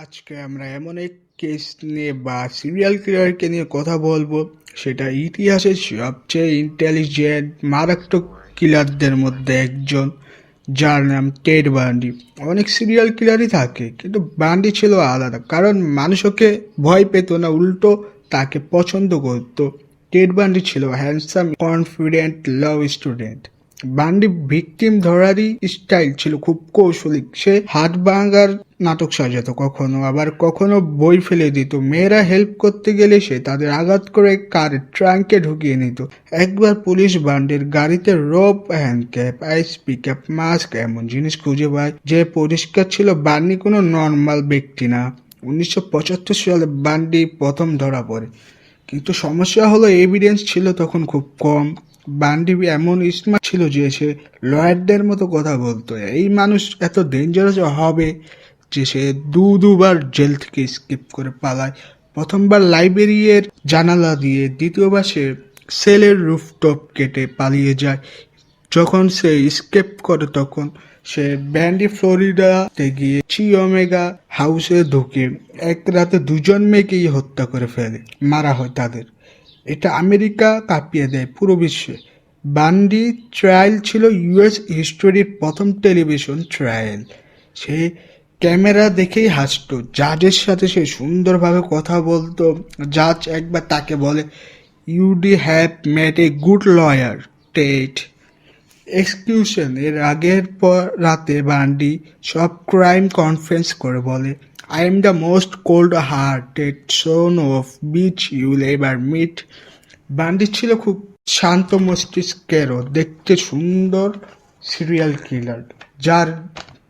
আজকে আমরা এমন এক কেস নিয়ে বা সিরিয়াল কিলারকে নিয়ে কথা বলব, সেটা ইতিহাসের সবচেয়ে ইন্টেলিজেন্ট মারাত্মক কিলারদের মধ্যে একজন, যার নাম টেড বান্ডি অনেক সিরিয়াল কিলারই থাকে, কিন্তু বান্ডি ছিল আলাদা, কারণ মানুষ ওকে ভয় পেত না, উল্টো তাকে পছন্দ করতো। টেড বান্ডি ছিল handsome confident law student Bundy victim ধরারই style ছিল, খুব কৌশলী সে হাত ভাঙার নাটক সাজাতো কখনো, আবার কখনো বই ফেলে দিত। মেয়েরা হেল্প করতে গেলে সে তাদের আঘাত করে কার ট্রাঙ্কে ঢুকিয়ে নিত। একবার পুলিশ বান্ডির গাড়িতে rope handcuff ice pick up mask এমন জিনিস খুঁজে পায় যে পরিষ্কার ছিল। বান্ডি কোনো নর্মাল ব্যক্তি না। উনিশশো পঁচাত্তর সালে বান্ডি প্রথম ধরা পড়ে। কিন্তু সমস্যা হলো এভিডেন্স ছিল তখন খুব কম। বান্ডি এমন স্মার্ট ছিল যে সে লয়ারদের মতো কথা বলতো। এই মানুষ এত ডেঞ্জারাস হবে যে সে দু দুবার জেল থেকে স্কিপ করে পালায়। প্রথমবার লাইব্রেরির জানালা দিয়ে, দ্বিতীয়বার সে সেলের রুফটপ কেটে পালিয়ে যায়। যখন সে স্কেপ করে, তখন সে ব্যান্ডি ফ্লোরিডাতে গিয়ে চি ওমেগা হাউসে ঢুকে। এক রাতে দুজন মেয়েকেই হত্যা করে ফেলে। মারা হয় তাদের। এটা আমেরিকা কাঁপিয়ে দেয় পুরো বিশ্বে। বান্ডি ট্রায়াল ছিল ইউএস হিস্টোরির প্রথম টেলিভিশন ট্রায়াল। সে ক্যামেরা দেখেই হাসতো। জাজের সাথে সে সুন্দরভাবে কথা বলতো। জাজ একবার তাকে বলে you'd have made a good lawyer Ted execution এর আগের পর রাতে বান্ডি সব ক্রাইম কনফারেন্স করে বলে I am the most cold hearted son of bitch you'll ever meet Bundy ছিল খুব শান্ত মস্তিষ্কেরও দেখতে সুন্দর সিরিয়াল কিলার যার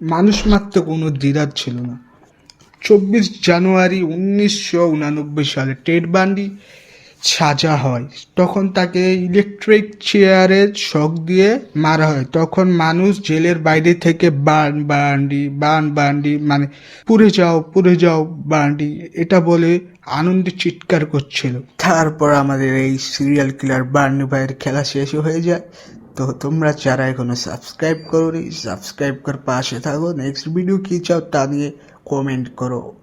মানুষ মাত্র কোনো দ্বিধার ছিল না। চব্বিশ জানুয়ারি উনিশশো উনানব্বই সালে টেড বান্ডি সাজা হয়। তখন তাকে ইলেকট্রিক চেয়ারের শক দিয়ে মারা হয়। তখন মানুষ জেলের বাইরে থেকে বান, বান্ডি বান, বান্ডি মানে পুড়ে যাও পুড়ে যাও, বান্ডি, এটা বলে আনন্দে চিৎকার করছিল। তারপর আমাদের এই সিরিয়াল কিলার বান্ডি ভাইয়ের খেলা শেষ হয়ে যায়। তো তোমরা যারা এখনও সাবস্ক্রাইব করোনি সাবস্ক্রাইব কর, পাশে থাকো। নেক্সট ভিডিও কি চাও তা নিয়ে কমেন্ট করো।